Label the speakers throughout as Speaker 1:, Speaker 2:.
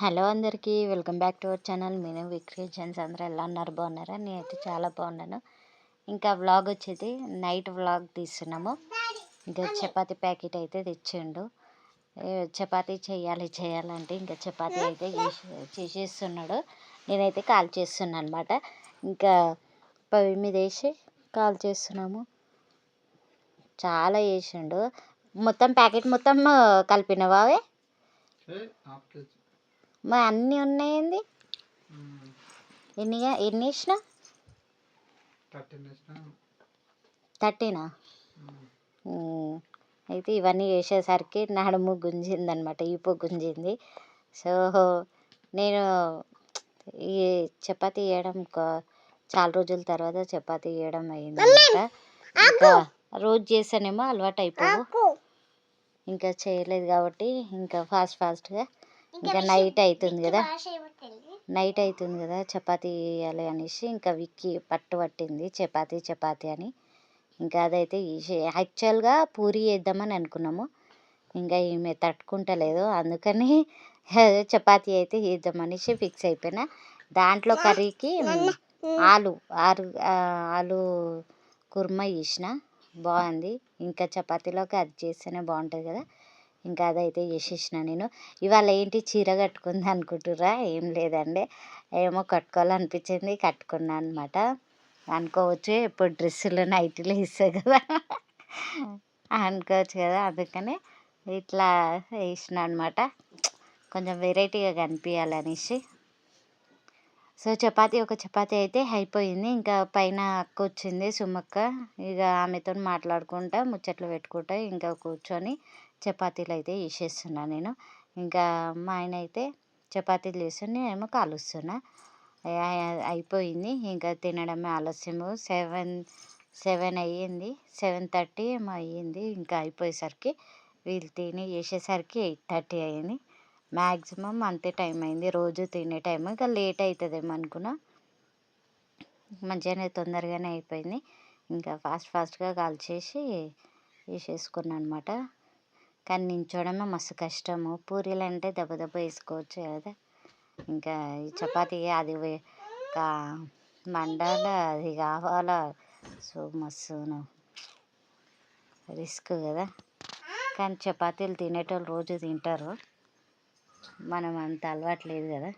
Speaker 1: Hello అందరికీ welcome back to our channel. నేను విక్రియేషన్స్ అందరూ ఎలా ఉన్నారు? బాగున్నారా? నేనైతే చాలా బాగున్నాను. ఇంకా వ్లాగ్ వచ్చేది నైట్ వ్లాగ్ తీస్తున్నాము. ఇంకా చపాతి ప్యాకెట్ అయితే తెచ్చిండు. చపాతి చేయాలి చేయాలంటే ఇంకా చపాతి అయితే చేసి- చేసేస్తున్నాడు. నేనైతే కాల్ చేస్తున్నాను అనమాట ఇంకా పొయ్యి మీద వేసి కాల్ చేస్తున్నాము. చాలా వేసిండు మొత్తం ప్యాకెట్ మొత్తం కలిపినవా మరి అన్నీ ఉన్నాయండి. ఎన్ని ఎన్ని వేసిన థర్టీనా అయితే ఇవన్నీ వేసేసరికి నడుము గుంజింది అనమాట ఈపు గుంజింది. సో నేను ఈ చపాతీ వేయడం చాలా రోజుల తర్వాత చపాతీ వేయడం అయింది అనమాట ఇంకా రోజు చేసానేమో అలవాటు అయిపోవు ఇంకా చేయలేదు కాబట్టి ఇంకా ఫాస్ట్ ఫాస్ట్గా ఇంకా నైట్ అవుతుంది కదా. నైట్ అవుతుంది కదా చపాతీ వేయాలి అనేసి ఇంకా విక్కీ పట్టు పట్టింది చపాతీ చపాతీ అని. ఇంకా అదైతే యాక్చువల్గా పూరి వేద్దామని అనుకున్నాము. ఇంకా ఈమె తట్టుకుంటలేదు. అందుకని చపాతీ అయితే వేద్దామనేసి ఫిక్స్ అయిపోయినా. దాంట్లో కర్రీకి ఆలు ఆలు ఆలు కుర్మా చేసిన. బాగుంది. ఇంకా చపాతీలోకి అది చేస్తేనే బాగుంటుంది కదా. ఇంకా అదైతే చేసేసిన నేను. ఇవాళ ఏంటి చీర కట్టుకుంది అనుకుంటుర్రా? ఏం లేదండి. ఏమో కట్టుకోవాలనిపించింది కట్టుకున్నా అనమాట అనుకోవచ్చు ఇప్పుడు డ్రెస్సులు నైటీలు ఇస్తాయి కదా. అనుకోవచ్చు కదా అందుకని ఇట్లా వేసిన అనమాట కొంచెం వెరైటీగా కనిపించాలనేసి. సో చపాతి ఒక చపాతి అయితే అయిపోయింది. ఇంకా పైన అక్క వచ్చింది సుమక్క. ఇక ఆమెతో మాట్లాడుకుంటా ముచ్చట్లు పెట్టుకుంటా ఇంకా కూర్చొని చపాతీలు అయితే వేసేస్తున్నా నేను. ఇంకా మా ఆయన అయితే చపాతీలు చేస్తుంటే నేనేమో కాలుస్తున్నా. అయిపోయింది. ఇంకా తినడమే ఆలస్యము. సెవెన్ సెవెన్ అయ్యింది. సెవెన్ థర్టీ ఏమో అయ్యింది. ఇంకా అయిపోయేసరికి వీళ్ళు తిని చేసేసరికి ఎయిట్ థర్టీ అయ్యింది. మ్యాక్సిమం అంతే టైం అయింది. రోజు తినే టైం. ఇంకా లేట్ అవుతుందేమో అనుకున్నా. మంచిగానే తొందరగానే అయిపోయింది. ఇంకా ఫాస్ట్ ఫాస్ట్గా కాల్చేసి వేసేసుకున్నాను అనమాట కానీ నించోడమే మస్తు కష్టము. పూరీలు అంటే దెబ్బ దెబ్బ వేసుకోవచ్చు కదా. ఇంకా ఈ చపాతీ అది కా మండాల అది కావాలా? సో మస్తు రిస్క్ కదా. కానీ చపాతీలు తినేటోళ్ళు రోజు తింటారు. మనం అంత అలవాటు లేదు కదా.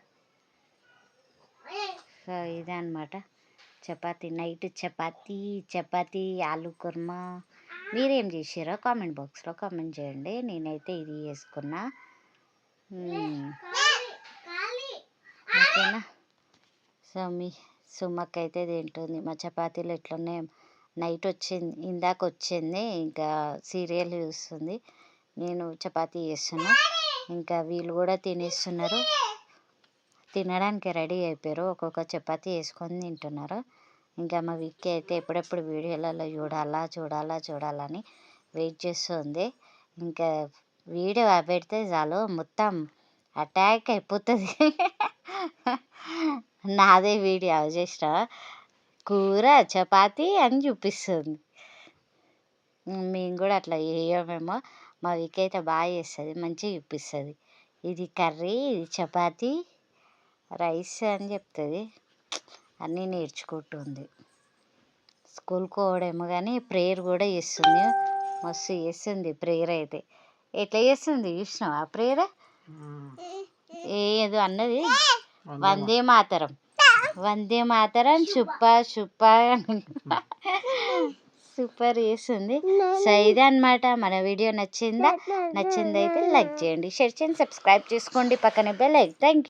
Speaker 1: సో ఇదే అనమాట చపాతీ నైట్ చపాతీ చపాతీ ఆలు కుర్మా మీరేం చేసారో కామెంట్ బాక్స్లో కామెంట్ చేయండి. నేనైతే ఇది చేసుకున్నా ఓకేనా? సో మీ సుమ్మక్క అయితే తింటుంది మా చపాతీలు ఎట్లున్నాయి నైట్ వచ్చింది ఇందాక వచ్చింది ఇంకా సీరియల్ చూస్తుంది. నేను చపాతీ చేస్తున్నా. ఇంకా వీళ్ళు కూడా తినేస్తున్నారు. తినడానికి రెడీ అయిపోయారు. ఒక్కొక్క చపాతీ వేసుకొని తింటున్నారు. ఇంకా మా విక్కీ అయితే ఎప్పుడెప్పుడు వీడియోలలో చూడాలా చూడాలా చూడాలని వెయిట్ చేస్తుంది. ఇంకా వీడియో పెడితే చాలు మొత్తం అటాక్ అయిపోతుంది. నాదే వీడియో చేసిన. కూర చపాతి అని చూపిస్తుంది. మేము కూడా అట్లా చేయమేమో. మా విక్కీ అయితే బాగా చేస్తుంది మంచిగా చూపిస్తుంది. ఇది కర్రీ ఇది చపాతి రైస్ అని చెప్తుంది. అన్నీ నేర్చుకుంటుంది. స్కూల్కి పోవడేమో కానీ ప్రేయర్ కూడా చేస్తుంది. మస్తు చేస్తుంది ప్రేయర్ అయితే. ఎట్లా చేస్తుంది చూసినావా ప్రేయర్? ఏదో అన్నది. వందే మాతరం. వందే మాతరం చుప్ప చుప్ప సూపర్ చేస్తుంది. సో ఇదే అనమాట మన వీడియో నచ్చిందా? నచ్చిందైతే లైక్ చేయండి షేర్ చేయండి సబ్స్క్రైబ్ చేసుకోండి. పక్కన బెల్ థ్యాంక్ యూ